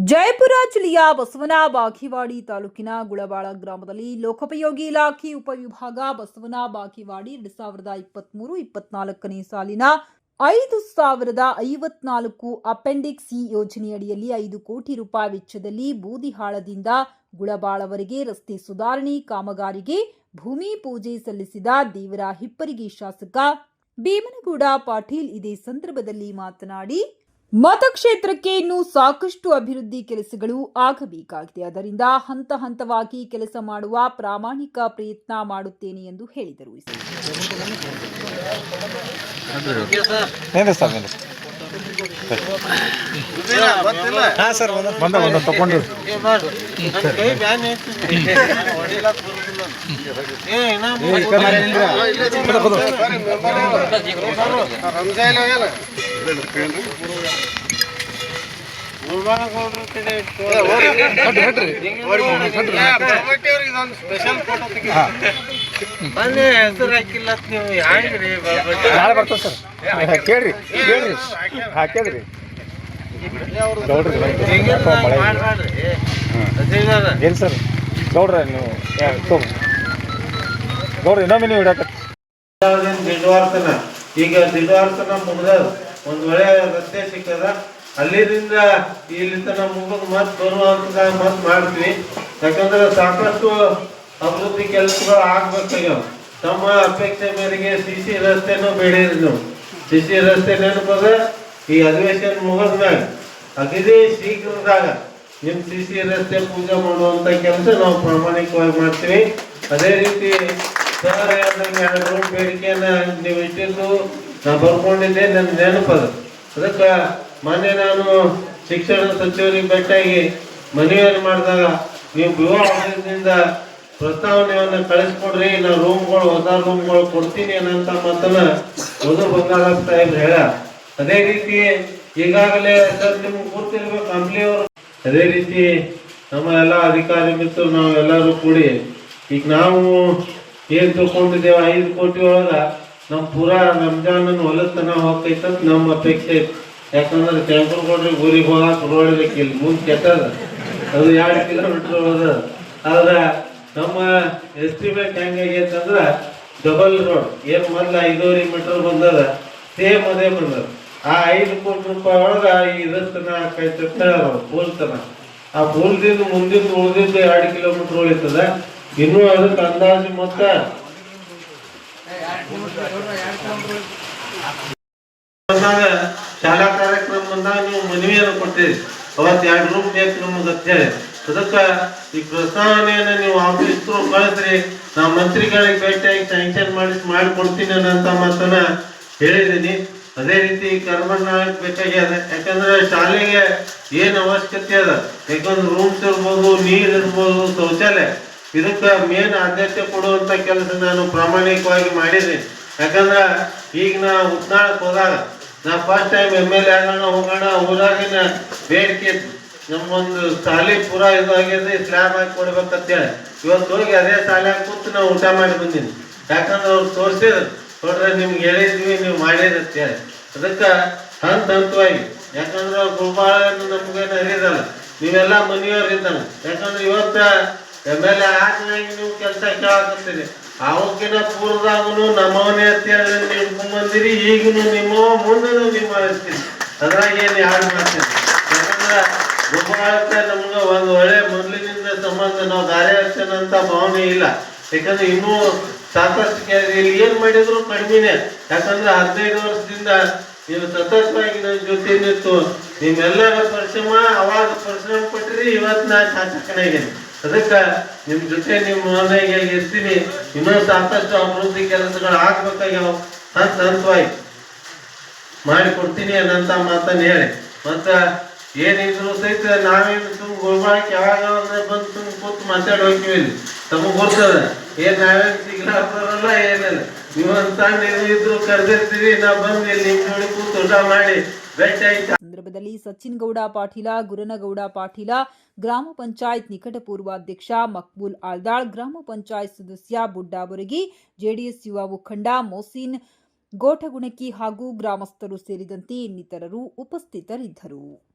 ಜಯಪುರ ಜಿಲ್ಲೆಯ ಬಸವನ ಬಾಕಿವಾಡಿ ತಾಲೂಕಿನ ಗುಳಬಾಳ ಗ್ರಾಮದಲ್ಲಿ ಲೋಕೋಪಯೋಗಿ ಇಲಾಖೆ ಉಪವಿಭಾಗ ಬಸವನ ಬಾಕಿವಾಡಿ ಎರಡ್ ಸಾವಿರದ ಇಪ್ಪತ್ಮೂರು, ಇಪ್ಪತ್ನಾಲ್ಕನೇ ಸಾಲಿನ ಐದು ಸಾವಿರದ ಐವತ್ನಾಲ್ಕು ಅಪೆಂಡಿಕ್ಸ್ ಸಿ ಯೋಜನೆಯಡಿಯಲ್ಲಿ ಐದು ಕೋಟಿ ರೂಪಾಯಿ ವೆಚ್ಚದಲ್ಲಿ ಬೂದಿಹಾಳದಿಂದ ಗುಳಬಾಳವರೆಗೆ ರಸ್ತೆ ಸುಧಾರಣೆ ಕಾಮಗಾರಿಗೆ ಭೂಮಿ ಪೂಜೆ ಸಲ್ಲಿಸಿದ ದೇವರ ಹಿಪ್ಪರಿಗೆ ಶಾಸಕ ಭೀಮನಗೌಡ ಪಾಟೀಲ್ ಇದೇ ಸಂದರ್ಭದಲ್ಲಿ ಮಾತನಾಡಿ ಮತಕ್ಷೇತ್ರಕ್ಕೆ ಇನ್ನೂ ಸಾಕಷ್ಟು ಅಭಿವೃದ್ಧಿ ಕೆಲಸಗಳು ಆಗಬೇಕಾಗಿದೆ. ಅದರಿಂದ ಹಂತ ಹಂತವಾಗಿ ಕೆಲಸ ಮಾಡುವ ಪ್ರಾಮಾಣಿಕ ಪ್ರಯತ್ನ ಮಾಡುತ್ತೇನೆ ಎಂದು ಹೇಳಿದರು. ಸರ್ ನಿಂದು ಹಾಂ ಸರ್ ಬಂದ ಬಂದ ಬಂದ ತಗೊಂಡು ಬನ್ನಿ ಹೆಸರು ಹಾಕಿಲ್ಲ ನೀವು ಹ್ಯಾಂಗ್ರಿ ನಾಳೆ ಬರ್ತದೆ ಸರ್ ಕೇಳ್ರಿ ಕೇಳ್ರಿ. ಹಾಂ ಕೇಳ್ರಿ. ಗೌಡ್ರಿ ಮಳೆ ಮಾಡ್ಬೇಡ್ರಿ ಏನು ಸರ್? ಗೌಡ್ರ ನೀವು ಗೌಡ್ರ ಇನ್ನೊಮ್ಮೆ ನೀವು ಹಿಡಕ ದಿಡ್ವಾರ್ತನ ಈಗ ದಿಡ್ವಾರ್ತನ ಮುಗ್ದ ಒಂದ್ ಒಳ್ಳೆ ರಸ್ತೆ ಸಿಕ್ಕದ ಅಲ್ಲಿಂದ ಇಲ್ಲಿ ತನ ಮುಗಿದ್ ಮತ್ ಬರುವಂತ ಮತ್ ಮಾಡ್ತೀವಿ. ಯಾಕಂದ್ರೆ ಸಾಕಷ್ಟು ಅಭಿವೃದ್ಧಿ ಕೆಲಸಗಳು ಆಗ್ಬೇಕಾಗ್ಯಾವ. ತಮ್ಮ ಅಪೇಕ್ಷೆ ಮೇರೆಗೆ ಸಿ ಸಿ ರಸ್ತೆನೂ ಬೇಡಿರಿ ನೀವು ಸಿ ಸಿ ರಸ್ತೆ ನೆನಪದ ಈ ಅಧಿವೇಶನ ಮುಗಿದ್ಮ್ಯಾಗ ಅಗದಿ ಶೀಘ್ರದಾಗ ನಿಮ್ ಸಿ ಸಿ ರಸ್ತೆ ಪೂಜೆ ಮಾಡುವಂತ ಕೆಲಸ ನಾವು ಪ್ರಾಮಾಣಿಕವಾಗಿ ಮಾಡ್ತೀವಿ. ಅದೇ ರೀತಿ ಸರ್ ಎರಡು ರೂಮ್ ಬೇಡಿಕೆಯನ್ನ ನೀವು ಇಟ್ಟಿದ್ದು ನಾ ಬರ್ಕೊಂಡಿದ್ದೆ ನನ್ನ ನೆನಪದ ಅದಕ್ಕೆ ಮೊನ್ನೆ ನಾನು ಶಿಕ್ಷಣ ಸಚಿವರಿಗೆ ಭೇಟಿಯಾಗಿ ಮನವಿಯನ್ನು ಮಾಡಿದಾಗ ನೀವು ಗೃಹ ಆಫೀಸ್ನಿಂದ ಪ್ರಸ್ತಾವನೆಯನ್ನ ಕಳಿಸ್ಕೊಡ್ರಿ ಇಲ್ಲ ರೂಮ್ಗಳು ಹೊಸ ರೂಮ್ಗಳು ಕೊಡ್ತೀನಿ ಅನ್ನಂತ ಮಾತನ್ನ ಮಧು ಬಂಗಾರಪ್ಪ ಸಾಹೇಬ್ ಹೇಳ. ಅದೇ ರೀತಿ ಈಗಾಗಲೇ ಸರ್ ನಿಮ್ಗೆ ಗೊತ್ತಿರ್ಬೇಕು ಕಂಪ್ನಿಯವರು ಅದೇ ರೀತಿ ನಮ್ಮ ಎಲ್ಲ ಅಧಿಕಾರಿ ಮಿತ್ರ ನಾವು ಎಲ್ಲರೂ ಕೂಡಿ, ಈಗ ನಾವು ಏನು ತಗೊಂಡಿದ್ದೇವೆ ಐದು ಕೋಟಿ ಒಳಗೆ ನಮ್ಮ ಪೂರಾ ರಂಜಾನ್ ಹೊಲತನ ಹೋಗ್ತೈತಂತ ನಮ್ಮ ಅಪೇಕ್ಷೆ ಯಾಕಂದ್ರೆ ಕೊಡ್ರಿ ಊರಿಗೆ ಹೋಗಕ್ಕೆ ರೋಡ್ ಇಲ್ಲಿ ಮುಂದೆ ಕೆಟ್ಟದ. ಅದು ಎರಡು ಕಿಲೋಮೀಟರ್ ಹೋದ ಆದ್ರ ನಮ್ಮ ಎಸ್ಟಿಮೇಟ್ ಹೆಂಗಾಗೈತೆ ಅಂದ್ರ ಡಬಲ್ ರೋಡ್ ಏನ್ ಮೊದ್ಲ ಐದೂವರೆ ಮೀಟರ್ ಬಂದದ ಸೇಮ್ ಅದೇ ಬಂದದ. ಆ ಐದು ಕೋಟಿ ರೂಪಾಯಿ ಒಳಗ ಈ ಇದಸ್ತನ ಆಕೈತೆ ಪೂಲ್ತನ. ಆ ಪೂಲ್ದಿಂದ ಮುಂದಿನ ಉಳಿದಿದ್ದು ಎರಡು ಕಿಲೋಮೀಟರ್ ಉಳಿತದ. ಇನ್ನೂ ಅದಕ್ಕೆ ಅಂದಾಜು ಮೊತ್ತ ಶಾಲಾ ಕಾರ್ಯಕ್ರಮ ಬಂದಾಗ ನೀವು ಮನವಿಯನ್ನು ಕೊಟ್ಟಿರಿ. ಅವತ್ತು ಎರಡು ರೂಮ್ ಬೇಕು ನಮಗೆ ಅಂತ ಅದಕ್ಕೆ ಈ ಪ್ರಸ್ತಾವನೆಯನ್ನು ನೀವು ಆಫೀಸ್ ಕಳಿಸ್ರಿ. ನಾ ಮಂತ್ರಿಗಳಿಗೆ ಭೇಟಿಯಾಗಿ ಸ್ಯಾಂಕ್ಷನ್ ಮಾಡಿ ಮಾಡಿಕೊಡ್ತೀನಿ ಅನ್ನೋಂಥ ಮಾತನ್ನ ಹೇಳಿದ್ದೀನಿ. ಅದೇ ರೀತಿ ಕರ್ಮಣ್ಣ ಬೇಕಾಗ್ಯದ. ಯಾಕಂದ್ರೆ ಶಾಲೆಗೆ ಏನು ಅವಶ್ಯಕತೆ ಅದ? ಯಾಕಂದ್ರೆ ರೂಮ್ಸ್ ಇರ್ಬೋದು, ನೀರು ಇರ್ಬೋದು, ಶೌಚಾಲಯ. ಇದಕ್ಕೆ ಮೇನ್ ಆದ್ಯತೆ ಕೊಡುವಂಥ ಕೆಲಸ ನಾನು ಪ್ರಾಮಾಣಿಕವಾಗಿ ಮಾಡಿದ್ದೀನಿ. ಯಾಕಂದ್ರೆ ಈಗ ನಾ ಉತ್ನಾಳಕ್ಕೆ ಹೋದಾಗ, ನಾ first time M L A ಆಗೋಣ, ಹೋಗೋಣ, ಊರಾಗಿನ ಬೇಡಿಕೆ. ನಮ್ಮೊಂದು ಶಾಲೆ ಪೂರಾ ಇದಾಗಿದೆ ಸ್ಲ್ಯಾಬ್ ಹಾಕಿ ಕೊಡ್ಬೇಕಂತೇಳಿ. ಇವತ್ತು ಹೋಗಿ ಅದೇ ಶಾಲ್ಯಾಗ ಕೂತು ನಾವು ಊಟ ಮಾಡಿ ಬಂದೀನಿ. ಯಾಕಂದ್ರೆ ಅವ್ರು ತೋರಿಸಿದ್ರು, ನೋಡ್ರೆ ನಿಮ್ಗೆ ಹೇಳಿದ್ವಿ, ನೀವು ಮಾಡಿರಿ ಅಂತೇಳಿ. ಅದಕ್ಕೆ ಹಂತ ಹಂತವಾಗಿ ಯಾಕಂದ್ರೆ ಗುರುಬಾಳ ನಮ್ಗೇನು ಹರಿದಲ್ಲ ನೀವೆಲ್ಲ ಮನೆಯವ್ರು ಇದ್ದಾನೆ ಯಾಕಂದ್ರೆ ಇವತ್ತ ಎಂ ಎಲ್ ಎ ಆದ್ಮೇಲೆ ನೀವು ಕೆಲಸ ಕೇಳಾಕತ್ತೀರಿ. ಅವಕ್ಕಿನ ಪೂರ್ವದಾಗೂ ನಮ್ಮವನೇ ಅಂತೇಳಿ ನೀವು ಬಂದಿರಿ ಈಗನು ನಿಮ್ಮ ಮುಂದೆನೂ ನಿಮ್ಮ ಹಚ್ತೀರಿ ಅದ್ರಾಗ ಏನು ಯಾರು ಮಾಡ್ತೀರಿ ಯಾಕಂದ್ರೆ ಗುಲ್ಬಾಳಕ್ಕೆ ನಮ್ಗೆ ಒಂದು ಒಳ್ಳೆ ಮೊದಲಿನಿಂದ ಸಂಬಂಧ, ನಾವು ದಾರಿ ಅಂತ ಭಾವನೆ ಇಲ್ಲ. ಯಾಕಂದ್ರೆ ಇನ್ನೂ ಸಾಕಷ್ಟು ಇಲ್ಲಿ ಏನು ಮಾಡಿದ್ರು ಕಡಿಮೆನೆ. ಯಾಕಂದ್ರೆ ಹದಿನೈದು ವರ್ಷದಿಂದ ನೀವು ಸತತವಾಗಿ ನನ್ನ ಜೊತೆ ನಿಂತು ನಿಮ್ಮೆಲ್ಲರ ಪರಿಶ್ರಮ, ಅವಾಗ ಪರಿಶ್ರಮ ಪಟ್ಟ್ರಿ ಇವತ್ತು ನಾನು ಶಾಸಕನಾಗಿದ್ದೀನಿ. ಅದಕ್ಕೆ ನಿಮ್ಮ ಜೊತೆ ನಿಮ್ಮ ಮನೆಗೆ ಇರ್ತೀನಿ ಇನ್ನೂ ಸಾಕಷ್ಟು ಅಭಿವೃದ್ಧಿ ಕೆಲಸಗಳು ಆಗ್ಬೇಕಾಗ್ಯಾವ. ಹಂತವಾಗಿ ಮಾಡಿ ಕೊಡ್ತೀನಿ ಅನ್ನಂತ ಮಾತನ್ನು ಹೇಳಿ. ಮತ್ತ ಏನಿದ್ರು ಸಹಿತ ನಾವೇನು ತುಂಬ ಗುಲ್ಬಾಳಕ್ಕೆ ಯಾವಾಗ ಬಂದು ತುಂಬ ಕೂತು ಮಾತಾಡಿ ಹೋಗ್ತೀವಿ ಇಲ್ಲಿ. ತಮಗ್ ಗೊತ್ತದ? ಏನ್ ನಾವೇನ್ ಸಿಗ್ಲಾರ್ದಾರಲ್ಲ ಏನಿಲ್ಲ. ನೀವಂತ ನೀವು ಇದ್ರು ಕರೆದಿರ್ತೀವಿ ನಾ ಬಂದು ಇಲ್ಲಿ ನಿಮ್ ಜೋಡಿ ಕೂತು ಊಟ ಮಾಡಿ. ಬೆಟ್ಟ ಆಯ್ತು? ಸಂದರ್ಭದಲ್ಲಿ ಸಚಿನ್ ಗೌಡ ಪಾಟೀಲ, ಗುರನಗೌಡ ಪಾಟೀಲ, ಗ್ರಾಮ ಪಂಚಾಯತ್ ನಿಕಟ ಪೂರ್ವಾಧ್ಯಕ್ಷ ಮಕ್ಬೂಲ್ ಆಲ್ದಾಳ್ ಗ್ರಾಮ ಪಂಚಾಯತ್ ಸದಸ್ಯ ಬುಡ್ಡಾಬುರಗಿ ಜೆಡಿಎಸ್ ಯುವ ಮುಖಂಡ ಮೋಸಿನ್ ಗೋಠಗುಣಕಿ ಹಾಗೂ ಗ್ರಾಮಸ್ಥರು ಸೇರಿದಂತೆ ಇನ್ನಿತರರು ಉಪಸ್ಥಿತರಿದ್ದರು.